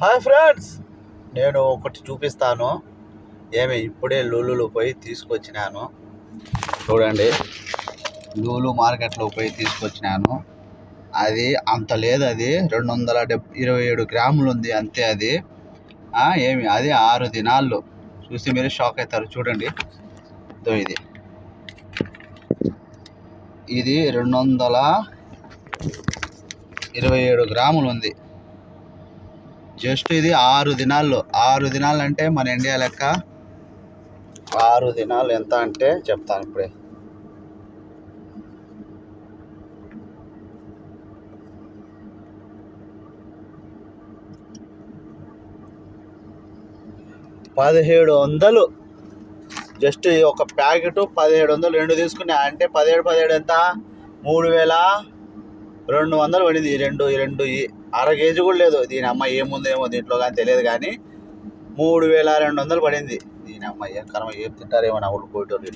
Hi friends నేను ఒకటి చూపిస్తాను. ఏమి ఇప్పుడే లూలులో పోయి తీసుకొచ్చినాను. చూడండి లూలు మార్కెట్లో పోయి తీసుకొచ్చినాను. అది అంత లేదు అది రెండు వందల డెబ్ ఇరవై ఏడు గ్రాములు ఉంది అంతే అది. ఏమి అది ఆరు దినాల్లో. చూసి మీరు షాక్ అవుతారు చూడండి. ఇదో ఇది. ఇది రెండు వందల ఇరవై ఏడు గ్రాములు ఉంది. జస్ట్ ఇది ఆరు దినాల్లో. ఆరు దినాలు అంటే మన ఇండియా లెక్క ఆరు దినాలు ఎంత అంటే చెప్తాను ఇప్పుడే. పదిహేడు వందలు. జస్ట్ ఈ ఒక ప్యాకెట్ పదిహేడు వందలు రెండు తీసుకున్నా అంటే పదిహేడు పదిహేడు ఎంత? మూడు వేల రెండు వందలు పడింది. ఈ రెండు ఈ రెండు అర కేజీ కూడా లేదు. దీని అమ్మ ఏముందేమో ఏమో దీంట్లో కానీ తెలియదు కానీ మూడు వేల రెండు వందలు పడింది. దీని అమ్మ ఏం కర్మ ఏం తింటారేమో నా ఊళ్ళు పోయేటోళ్ళు